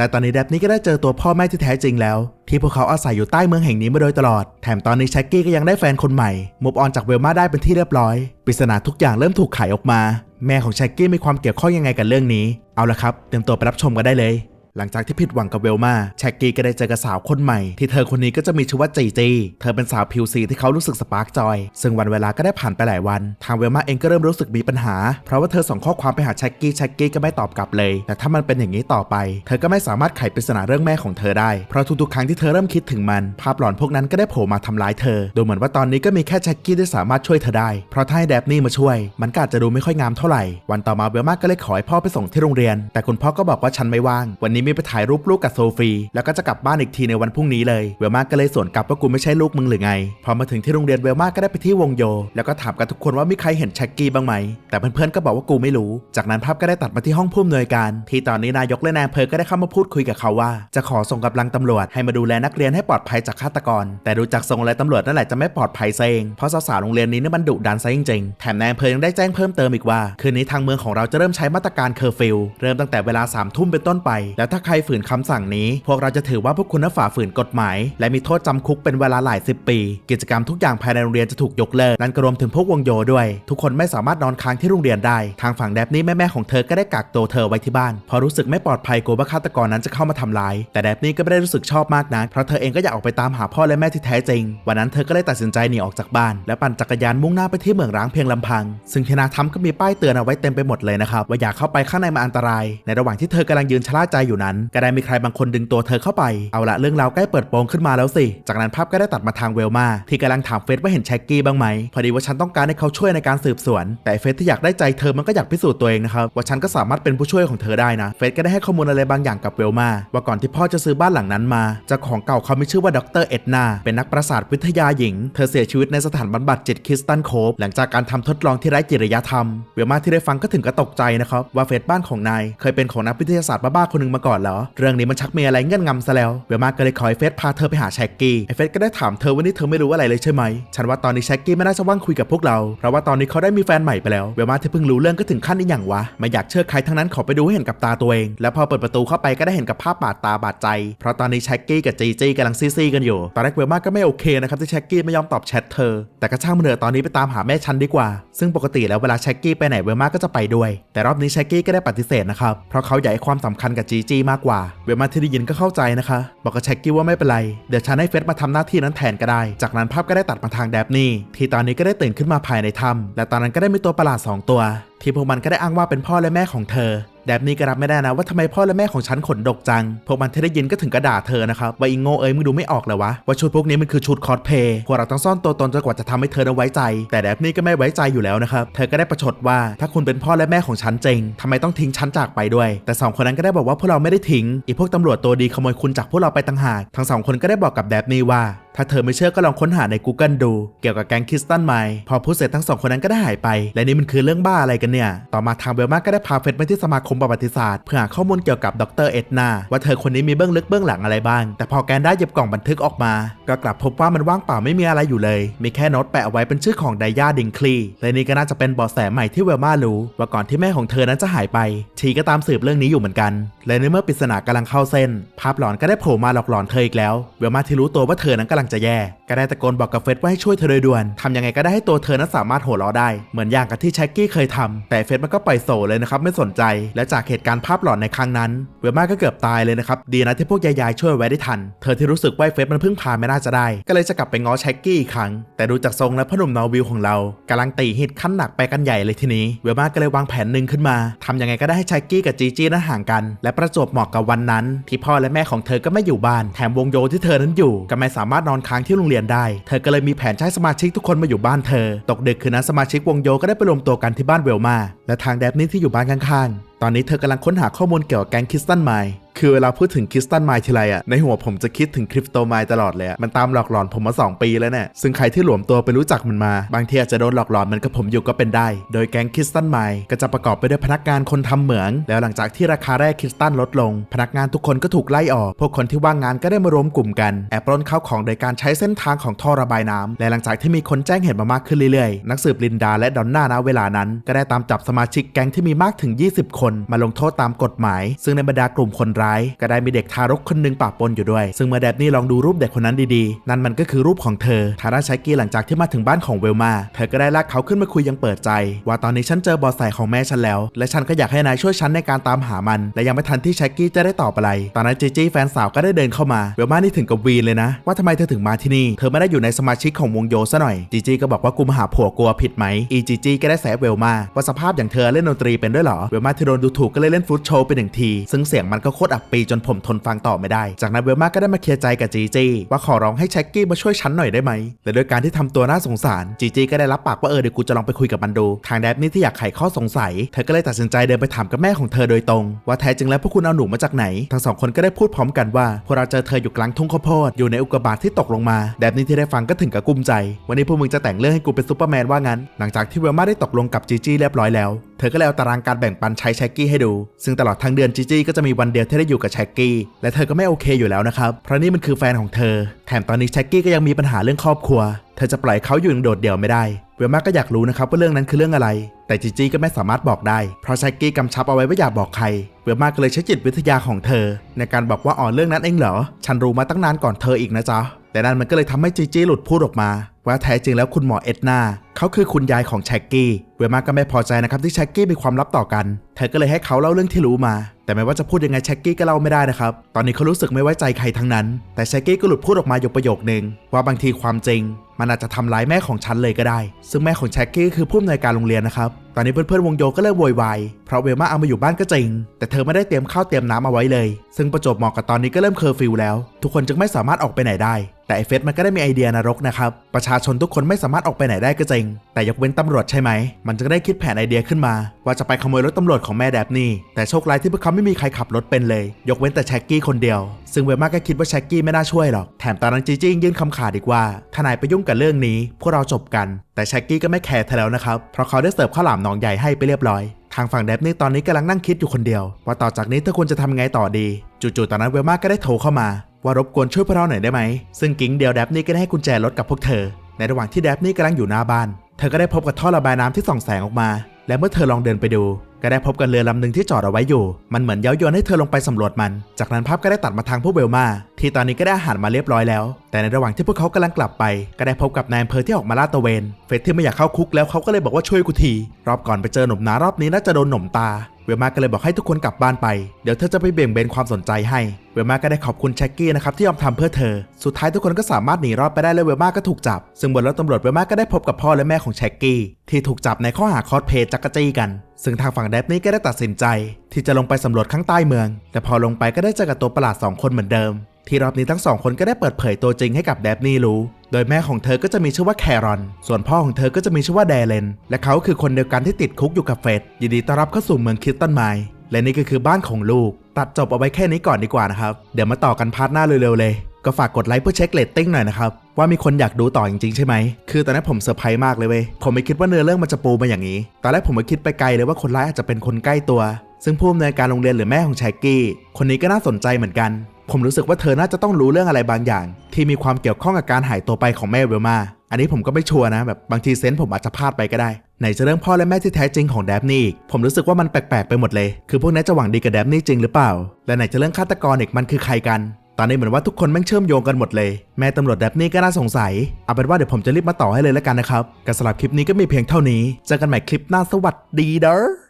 และตอนนี้แดบนี้ก็ได้เจอตัวพ่อแม่ที่แท้จริงแล้ว ที่พวกเขาอาศัยอยู่ใต้เมืองแห่งนี้มาโดยตลอด แถมตอนนี้แช็กกี้ก็ยังได้แฟนคนใหม่มูฟออนจากเวลมาได้เป็นที่เรียบร้อยปริศนาทุกอย่างเริ่มถูกไขออกมา แม่ของแช็กกี้มีความเกี่ยวข้องยังไงกับเรื่องนี้ เอาละครับ เตรียมตัวไปรับชมกันได้เลย หลังจากที่ผิดหวังกับเวลมาแช็กกี้ก็ได้เจอกับสาวคนใหม่ ที่เธอคนนี้ก็จะมีชื่อว่าจีจีเธอเป็นสาวผิวสีที่เขารู้สึกสปาร์กจอย ซึ่งวันเวลาก็ได้ผ่านไปหลายวัน ทางเวลมาเองก็เริ่มรู้สึกมีปัญหา เพราะว่าเธอส่งข้อความไปหาแช็กกี้แช็กกี้ก็ไม่ตอบกลับเลย แต่ถ้ามันเป็นอย่างนี้ต่อไป เธอก็ไม่สามารถไขปริศนาเรื่องแม่ของเธอได้ เพราะทุกๆครั้งที่เธอเริ่มคิดถึงมัน ภาพหลอนพวกนั้นก็ได้โผล่มาทำร้ายเธอ ดูเหมือนว่าตอนนี้ก็มีแค่แช็กกี้ที่สามารถช่วยเธอได้ เพราะถ้าให้แดบนี่มาช่วย มันก็อาจจะดูไม่ค่อยงามเท่าไหร่ วันต่อมาเวลมาก็เลยขอให้พ่อไปส่งที่โรงเรียน แต่คุณพ่อก็บอกว่าฉันไม่ว่างวันนี้มีไปถ่ายรูปลูกกับโซฟีแล้วก็จะกลับบ้านอีกทีในวันพรุ่งนี้เลยเวลมาก็เลยสวนกลับว่ากูไม่ใช่ลูกมึงหรือไง พอมาถึงที่โรงเรียนเวลมาก็ได้ไปที่วงโย แล้วก็ถามกันทุกคนว่ามีใครเห็นแช็กกี้บ้างไหม แต่เพื่อนๆก็บอกว่ากูไม่รู้ จากนั้นภาพก็ได้ตัดมาที่ห้องผู้อำนวยการ ที่ตอนนี้นายกและนายอำเภอก็ได้เข้ามาพูดคุยกับเขาว่า จะขอส่งกำลังตำรวจให้มาดูแลนักเรียนให้ปลอดภัยจากฆาตกร แต่ดูจากทรงแล้วตำรวจนั่นแหละจะไม่ปลอดภัยซะเองเพราะสาวๆโรงเรียนนี้เนี่มันดุดันซะจริงๆแถมนายอำเภอยังได้แจ้งเพิ่มเติมอีกว่าคืนนี้ทางเมืองของเราจะเริ่มใช้มาตรการเคอร์ฟิวเริ่มตั้งแต่เวลา3ามทุ่มเป็นต้นไปแล้วถ้าใครฝืนคำสั่งนี้ พวกเราจะถือว่าพวกคุณนั้นฝ่าฝืนกฎหมาย และมีโทษจำคุกเป็นเวลาหลายสิบปี กิจกรรมทุกอย่างภายในโรงเรียนจะถูกยกเลิกนั่นก็รวมถึงพวกวงโยด้วย ทุกคนไม่สามารถนอนค้างที่โรงเรียนได้ ทางฝั่งแดบนี้แม่ๆของเธอก็ได้กักตัวเธอไว้ที่บ้านเพราะรู้สึกไม่ปลอดภัยกลัวว่าฆาตกรนั้นจะเข้ามาทำร้ายแต่แดบนี้ก็ไม่ได้รู้สึกชอบมากนะเพราะเธอเองก็อยากออกไปตามหาพ่อและแม่ที่แท้จริง วันนั้นเธอก็เลยตัดสินใจหนีออกจากบ้าน และปั่นจักรยานมุ่งหน้าไปที่เมืองร้างเพียงลำพัง ซึ่งที่นาทำก็มีป้ายเตือนเอาไว้เต็มไปหมดเลยนะครับว่าอย่าเข้าไปข้างในมันอันตราย ในระหว่างที่เธอกำลังยืนชะล่าใจอยู่นั้น ก็ได้มีใครบางคนดึงตัวเธอเข้าไป เอาละเรื่องราวใกล้เปิดโปงขึ้นมาแล้วสิ จากนั้นภาพก็ได้ตัดมาทางเวลมาที่กำลังถามเฟสว่าเห็นแช็กกี้บ้างไหม พอดีว่าฉันต้องการให้เขาช่วยในการสืบสวน แต่เฟสที่อยากได้ใจเธอมันก็อยากพิสูจน์ตัวเองนะครับว่าฉันก็สามารถเป็นผู้ช่วยของเธอได้นะ เฟสก็ได้ให้ข้อมูลอะไรบางอย่างกับเวลมาว่าก่อนที่พ่อจะซื้อบ้านหลังนั้นมาเจ้าของเก่าเขามีชื่อว่าดรเอ็ดนาเป็นนักประสาทวิทยาหญิง เธอเสียชีวิตในสถานบำบัดจิตคริสตันโคฟหลังจากการทำทดลองที่ไร้จริยธรรม เวลมาที่ได้ฟังก็ถึงกับตกใจนะครับว่าเฟสบ้านของนายเคยเป็นของนักวิทยาศาสตร์บ้าๆคนหนึ่งมาก่อนเหรอ เรื่องนี้มันชักมีอะไรเงื่อนงำซะแล้ว เวลมาก็เลยขอให้เฟสพาเธอไปหาแชกกี้ ไอเฟสก็ได้ถามเธอว่านี่เธอไม่รู้อะไรเลยใช่ไหม ฉันว่าตอนนี้แชกกี้ไม่น่าจะว่างคุยกับพวกเรา เพราะว่าตอนนี้เขาได้มีแฟนใหม่ไปแล้ว เวลมาที่เพิ่งรู้เรื่องก็ถึงขั้นนี้อย่างวะ ไม่อยากเชื่อใครทั้งนั้นขอไปดูให้เห็นกับตาตัวเอง แล้วพอเปิดประตูเข้าไปก็ได้เห็นกับภาพบาดตาบาดใจ เพราะตอนนี้แชกกี้กับจีจีกำลังซีๆกันอยู่ ตอนแรกเวลมาก็ไม่โอเคนะครับที่แชกกี้ไม่ยอมตอบแชทเธอ แต่ก็ช่างมันเถอะตอนนี้ไปตามหาแม่ฉันดีกว่า ซึ่งปกติแล้วเวลาแชกกี้ไปไหนเวลมาก็จะไปด้วย แต่รอบนี้แชกกี้ก็ได้ปฏิเสธนะครับเพราะเขาอยากให้ความสำคัญกับจีจีมากกว่า เวลมาที่ได้ยินก็เข้าใจนะคะ บอกกับแช็กกี้ว่าไม่เป็นไร เดี๋ยวฉันให้เฟสมาทำหน้าที่นั้นแทนก็ได้ จากนั้นภาพก็ได้ตัดมาทางแดบนี่ที่ตอนนี้ก็ได้ตื่นขึ้นมาภายในถ้ำและตอนนั้นก็ได้มีตัวประหลาดสองตัว ที่พวกมันก็ได้อ้างว่าเป็นพ่อและแม่ของเธอแดบนี่ก็รับไม่ได้นะว่าทำไมพ่อและแม่ของฉันขนดกจัง พวกมันที่ได้ยินก็ถึงกระด่าเธอนะครับว่าอิงโง่เอ้ยมึงดูไม่ออกเลยวะว่าชุดพวกนี้มันคือชุดคอสเพย์พวกเราต้องซ่อนตัวตนจนกว่าจะทำให้เธอนั้ไว้ใจ แต่แดบนี่ก็ไม่ไว้ใจอยู่แล้วนะครับ เธอก็ได้ประชดว่าถ้าคุณเป็นพ่อและแม่ของฉันจริงทำไมต้องทิ้งฉันจากไปด้วย แต่สองคนนั้นก็ได้บอกว่าพวกเราไม่ได้ทิ้งอีพวกตำรวจตัวดีขโมยคุณจากพวกเราไปต่างหากทั้งสองคนก็ได้บอกกับแดบนี่ว่าถ้าเธอไม่เชื่อก็ลองค้นหาใน Google ดู เกี่ยวกับแก๊งคริสตันไมล์พอพูดเสร็จทั้งสองคนนั้นก็ได้หายไป และนี่มันคือเรื่องบ้าอะไรกันเนี่ย ต่อมาทางเบลมาก็ได้พาเฟสไปที่สมาคมประวัติศาสตร์ เพื่อหาข้อมูลเกี่ยวกับดรเอ็ดนาว่าเธอคนนี้มีเบื้องลึกเบื้องหลังอะไรบ้าง แต่พอแกนได้หยิบกล่องบันทึกออกมา ก็กลับพบว่ามันว่างเปล่าไม่มีอะไรอยู่เลย มีแค่โน้ตแปะเอาไว้เป็นชื่อของไดย่าดิงคลีและนี่ก็น่าจะเป็นเบาะแสใหม่ที่เวลมารู้ว่าก่อนที่แม่ของเธอนั้นจะหายไป ทีก็ตามสืบเรื่องนี้อยู่เหมือนกัน และในเมื่อปริศนากำลังเข้าเส้น ภาพหลอนก็ได้โผล่มาหลอกหลอนเธออีกแล้ว เวลมาที่รู้ตัวว่าเธอนั้นกำลังจะแย่ ก็ได้ตะโกนบอกกับเฟสว่าให้ช่วยเธอโดยด่วนทำยังไงก็ได้ให้ตัวเธอนั้นสามารถหัวเราะได้ เหมือนอย่างกับที่แช็กกี้เคยทำแต่เฟสมันก็ปล่อยโซเลยนะครับไม่สนใจ และจากเหตุการณ์ภาพหลอนในครั้งนั้นเวลมาก็เกือบตายเลยนะครับดีนะที่พวกยายๆช่วยไว้ได้ทัน เธอที่รู้สึกว่าเฟสมันพิ่งพาไม่น่าจะได้ ก็เลยจะกลับไปง้อแช็กกี้อีกครั้ง แต่ดูจากทรงและพ่อหนุ่มนอวิลของเรากำลังตีฮิตขั้นหนักไปกันใหญ่เลยทีนี้เวลมาก็เลยวางแผนหนึ่งขึ้นมาทำยังไงก็ได้ให้แช็กกี้กับจีจีนั้นห่างกัน และประจวบเหมาะกับวันนั้น ที่พ่อและแม่ของเธอก็ไม่อยู่บ้านแถมวงโยที่เธอนั้นอยู่ก็ไม่สามารถนอนค้างที่โรงเรียนได้ เธอก็เลยมีแผนใช้สมาชิกทุกคนมาอยู่บ้านเธอ ตกดึกคืนนั้นสมาชิกวงโยก็ได้ไปรวมตัวกันที่บ้านเวลมา และทางแดบนี่ที่อยู่บ้านข้างๆ ตอนนี้เธอกำลังค้นหาข้อมูลเกี่ยวกับแก๊งคิสตันไมล์ คือเวลาพูดถึงคริสตันไมล์ทีไรอะในหัวผมจะคิดถึงคริปโตไมล์ตลอดเลยอะมันตามหลอกหลอนผมมา 2 ปีแล้วเนี่ยซึ่งใครที่หลวมตัวไปรู้จักมันมา บางทีอาจจะโดนหลอกหลอนเหมันกับผมอยู่ก็เป็นได้ โดยแก๊งคริสตันไมล์ก็จะประกอบไปด้วยพนักงานคนทำเหมือง แล้วหลังจากที่ราคาแรกคริสตันลดลง พนักงานทุกคนก็ถูกไล่ออก พวกคนที่ว่างงานก็ได้มารวมกลุ่มกันแอบปล้นข้าวของโดยการใช้เส้นทางของท่อระบายน้ำและหลังจากที่มีคนแจ้งเหตุมามากขึ้นเรื่อยๆ นักสืบลินดาและดอนน่าณเวลานั้น ก็ได้ตามจับสมาชิกแก๊งที่มีมากถึง 20 คน มาลงโทษตามกฎหมาย ซึ่งในบรรดากลุ่มคนร้ายท้าย ก็ได้มีเด็กทารกคนหนึ่งปะปนอยู่ด้วย ซึ่งเมื่อแดบนี่ลองดูรูปเด็กคนนั้นดีๆ นั่นมันก็คือรูปของเธอทาร่าชักกี้หลังจากที่มาถึงบ้านของเวลมาเธอก็ได้ลากเขาขึ้นมาคุยยังเปิดใจ ว่าตอนนี้ฉันเจอบอสใส่ของแม่ฉันแล้ว และฉันก็อยากให้นายช่วยฉันในการตามหามัน และยังไม่ทันที่ชักกี้จะได้ตอบอะไร ตอนนั้นจีจี้แฟนสาวก็ได้เดินเข้ามาเวลมานี่ถึงกับวีนเลยนะ ว่าทำไมเธอถึงมาที่นี่ เธอไม่ได้อยู่ในสมาชิกของวงโยซะหน่อยจีจี้ก็บอกว่ากูมาหาผัวกลัวผิดไหมอีจีจี้ก็ได้แซะเวลมาว่าสภาพอย่างเธอเล่นดนตรีเป็นด้วยหรอเวลมาที่โดนดูถูกก็เลยเล่นฟุตโชว์ไปหนึ่งที ซึ่งเสียงมันก็โคตรอับปีจนผมทนฟังต่อไม่ได้ จากนั้นเวลมาก็ได้มาเคลียร์ใจกับจีจีว่าขอร้องให้แช็กกี้มาช่วยฉันหน่อยได้ไหมและด้วยการที่ทำตัวน่าสงสารจีจีก็ได้รับปากว่าเออเดี๋ยวกูจะลองไปคุยกับมันดู ทางแดบนี่ที่อยากไขข้อสงสัย เธอก็เลยตัดสินใจเดินไปถามกับแม่ของเธอโดยตรง ว่าแท้จริงแล้วพวกคุณเอาหนูมาจากไหน ทั้งสองคนก็ได้พูดพร้อมกันว่าพวกเราเจอเธออยู่กลางทุ่งข้าวโพดอยู่ในอุกกาบาตที่ตกลงมา แดบนี่ที่ได้ฟังก็ถึงกับกุ้มใจ วันนี้พวกมึงจะแต่งเรื่องให้กูเป็นซูเปอร์แมนว่างั้น หลังจากที่เวลมาได้ตกลงกับจีจี้เรียบร้อยแล้ว เธอก็เลยเอาตารางการแบ่งปันใช้แช็กกี้ให้ดู ซึ่งตลอดทั้งเดือนจีจี้ก็จะมีวันเดียวที่ได้อยู่กับแช็กกี้และเธอก็ไม่โอเคอยู่แล้วนะครับ เพราะนี่มันคือแฟนของเธอ แถมตอนนี้แช็กกี้ก็ยังมีปัญหาเรื่องครอบครัว เธอจะปล่อยเขาอยู่อย่างโดดเดี่ยวไม่ได้ เวลมาก็อยากรู้นะครับว่าเรื่องนั้นคือเรื่องอะไร แต่จีจี้ก็ไม่สามารถบอกได้ เพราะแช็กกี้กำชับเอาไว้ว่าอย่าบอกใคร เวลมาก็เลยใช้จิตวิทยาของเธอ ในการบอกว่าอ๋อเรื่องนั้นเองเหรอ ฉันรู้มาตั้งนานก่อนเธออีกนะจ๊ะ แต่นั่นมันก็เลยทำให้จีจี้หลุดพูดออกมา ว่าแท้จริงแล้วคุณหมอเอ็ดนา เขาคือคุณยายของแชกกี้เวลมาก็ไม่พอใจนะครับที่แชกกี้มีความลับต่อกัน เธอก็เลยให้เขาเล่าเรื่องที่รู้มา แต่ไม่ว่าจะพูดยังไงแชกกี้ก็เล่าไม่ได้นะครับ ตอนนี้เขารู้สึกไม่ไว้ใจใครทั้งนั้น แต่แชกกี้ก็หลุดพูดออกมาอยู่ประโยคนึง ว่าบางทีความจริง มันอาจจะทำร้ายแม่ของฉันเลยก็ได้ ซึ่งแม่ของแชกกี้คือผู้อำนวยการโรงเรียนนะครับ ตอนนี้เพื่อนๆวงโยก็เริ่มโวยวาย เพราะเวลมาเอามาอยู่บ้านก็จริง แต่เธอไม่ได้เตรียมข้าวเตรียมน้ำเอาไว้เลย ซึ่งประจบเหมาะกับตอนนี้ก็เริ่มเคอร์ฟิวแล้ว ทุกคนจึงไม่สามารถออกไปไหนได้ แต่ไอเฟสมันก็ได้มีไอเดียนรกนะครับ ประชาชนทุกคนไม่สามารถออกไปไหนได้ก็จริงแต่ยกเว้นตำรวจใช่ไหม มันจึงได้คิดแผนไอเดียขึ้นมา ว่าจะไปขโมยรถตำรวจของแม่แดบนี่ แต่โชคร้ายที่พวกเขาไม่มีใครขับรถเป็นเลย ยกเว้นแต่แช็กกี้คนเดียว ซึ่งเวลมาก็คิดว่าแช็กกี้ไม่น่าช่วยหรอก แถมตอนนั้นจีจี้ยื่นคำขาดอีกว่าถ้านายไปยุ่งกับเรื่องนี้ พวกเราจบกัน แต่แช็กกี้ก็ไม่แคร์เธอแล้วนะครับ เพราะเขาได้เสิร์ฟข้าวหลามหนองใหญ่ให้ไปเรียบร้อยทางฝั่งแดบนี่ตอนนี้กำลังนั่งคิดอยู่คนเดียว ว่าต่อจากนี้เธอควรจะทำไงต่อดี จู่ๆตอนนั้นเวลมาก็ได้โทรเข้ามา ว่ารบกวนช่วยพวกเราหน่อยได้ไหม ซึ่งกิ๊งเดียวแดบนี่ก็ได้ให้กุญแจรถกับพวกเธอ ในระหว่างที่แดบนี่กำลังอยู่หน้าบ้าน เธอก็ได้พบกับท่อระบายน้ำที่ส่องแสงออกมา และเมื่อเธอลองเดินไปดู ก็ได้พบกับเรือลำหนึ่งที่จอดเอาไว้อยู่ มันเหมือนเย้ายวนให้เธอลงไปสำรวจมัน จากนั้นภาพก็ได้ตัดมาทางพวกเบลมา ที่ตอนนี้ก็ได้อาหารมาเรียบร้อยแล้ว แต่ในระหว่างที่พวกเขากำลังกลับไป ก็ได้พบกับนายอำเภอที่ออกมาลาดตระเวน เฟสที่ไม่อยากเข้าคุกแล้วเขาก็เลยบอกว่าช่วยกูที รอบก่อนไปเจอหนุ่มนารอบนี้น่าจะโดนหนุ่มตา เวลมาก็เลยบอกให้ทุกคนกลับบ้านไป เดี๋ยวเธอจะไปเบี่ยงเบนความสนใจให้ เวลมาก็ได้ขอบคุณแช็กกี้นะครับที่ยอมทำเพื่อเธอ สุดท้ายทุกคนก็สามารถหนีรอดไปได้และเวลมาก็ถูกจับ ซึ่งบนรถตำรวจเวลมาก็ได้พบกับพ่อและแม่ของแช็กกี้ที่ถูกจับในข้อหาคอสเพย์จักรจี้กัน ซึ่งทางฝั่งแดบนี่ก็ได้ตัดสินใจ ที่จะลงไปสำรวจข้างใต้เมือง แต่พอลงไปก็ได้เจอกับตัวประหลาดสองคนเหมือนเดิม ที่รอบนี้ทั้งสองคนก็ได้เปิดเผยตัวจริงให้กับแดบนี่รู้ โดยแม่ของเธอก็จะมีชื่อว่าแครอน ส่วนพ่อของเธอก็จะมีชื่อว่าแดเลน และเขาคือคนเดียวกันที่ติดคุกอยู่กับเฟดยินดีต้อนรับเข้าสู่เมืองคิสตันไมล์และนี่ก็คือบ้านของลูก ตัดจบเอาไว้แค่นี้ก่อนดีกว่านะครับ เดี๋ยวมาต่อกันพาร์ทหน้าเร็วๆเลย ก็ฝากกดไลค์เพื่อเช็คเรตติ้งหน่อยนะครับ ว่ามีคนอยากดูต่อจริงๆใช่ไหม คือตอนนั้นผมเซอร์ไพรส์มากเลยเว้ย ผมไม่คิดว่าเนื้อเรื่องมันจะปูมาอย่างนี้ ตอนแรกผมก็คิดไปไกลเลยว่าคนร้ายอาจจะเป็นคนใกล้ตัว ซึ่งผู้อำนวยการโรงเรียนหรือแม่ของแชกกี้ คนนี้ก็น่าสนใจเหมือนกัน ผมรู้สึกว่าเธอน่าจะต้องรู้เรื่องอะไรบางอย่าง ที่มีความเกี่ยวข้องกับการหายตัวไปของแม่เวลมา อันนี้ผมก็ไม่ชัวร์นะแบบบางทีเซนส์ผมอาจจะพลาดไปก็ได้ไหนจะเรื่องพ่อและแม่ที่แท้จริงของแดบนี่อีกผมรู้สึกว่ามันแปลกๆไปหมดเลย คือพวกนี้จะหวังดีกับแดบนี่จริงหรือเปล่า และไหนจะเรื่องฆาตกรอีกมันคือใครกัน ตอนนี้เหมือนว่าทุกคนแม่งเชื่อมโยงกันหมดเลย แม่ตำรวจแดบนี่ก็น่าสงสัย เอาเป็นว่าเดี๋ยวผมจะรีบมาต่อให้เลยแล้วกันนะครับกับสำหรับคลิปนี้ก็มีเพียงเท่านี้ เจอกันใหม่คลิปหน้าสวัสดีเด้อ